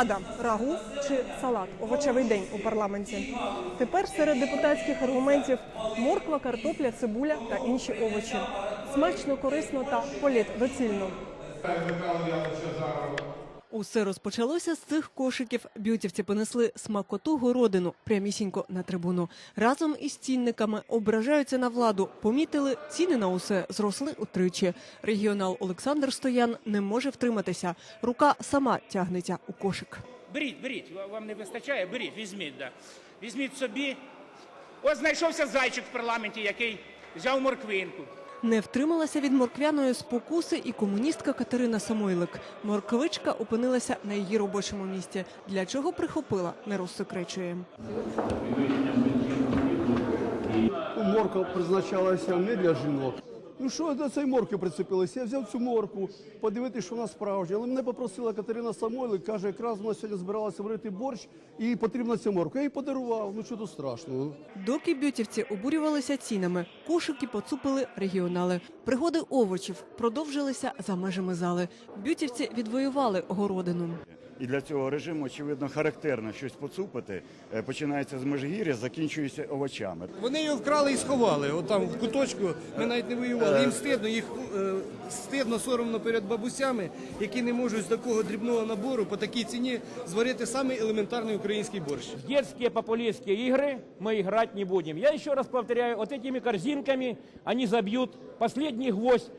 Порада рагу чи салат овочевий день у парламенті. Тепер серед депутатських аргументів морква, картопля, цибуля та інші овочі. Смачно, корисно та політ доцільно. Усе розпочалося з цих кошиків. Бютівці понесли смакоту городину прямісінько на трибуну. Разом із цінниками ображаються на владу. Помітили, ціни на усе зросли утричі. Регіонал Олександр Стоян не може втриматися. Рука сама тягнеться у кошик. Беріть, беріть, вам не вистачає, беріть, візьміть. Да. Візьміть собі. Ось знайшовся зайчик в парламенті, який взяв морквинку. Не втрималася від морквяної спокуси і комуністка Катерина Самойлик. Морквичка опинилася на її робочому місці. Для чого прихопила, не розсекречує. Морква призначалася не для жінок. Ну що до цієї морки прицепилися? Я взяв цю морку, подивитися, що вона справжня. Але мене попросила Катерина Самойлик, каже, якраз вона сьогодні збиралася варити борщ, і потрібна ця морква. Я їй подарував. Ну що тут страшного? Доки бютівці обурювалися цінами, кошики поцупили регіонали. Пригоди овочів продовжилися за межами зали. Бютівці відвоювали городину І для цього режиму, очевидно, характерно щось поцупити. Е, Починається з межгір'я, закінчується овочами. Вони його вкрали і сховали. От там в куточку ми навіть не воювали. Їм стидно, їх е, стидно, соромно перед бабусями, які не можуть з такого дрібного набору по такій ціні зварити самий елементарний український борщ. В детские популистские игры мы играть не будем. Я еще раз повторяю, вот этими корзинками они забьют последний гвоздь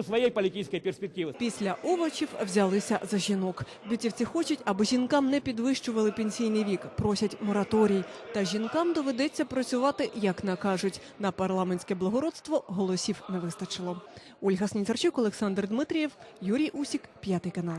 в своєї своей перспективи. Після овочів взялися за жінок. Бютівці хочуть, аби жінкам не підвищували пенсійний вік, просять мораторій. Та жінкам доведеться працювати, як накажуть. На парламентське благородство голосів не вистачило. Ольга Сніцарчук, Олександр Дмитрієв, Юрій Усік, п'ятий канал.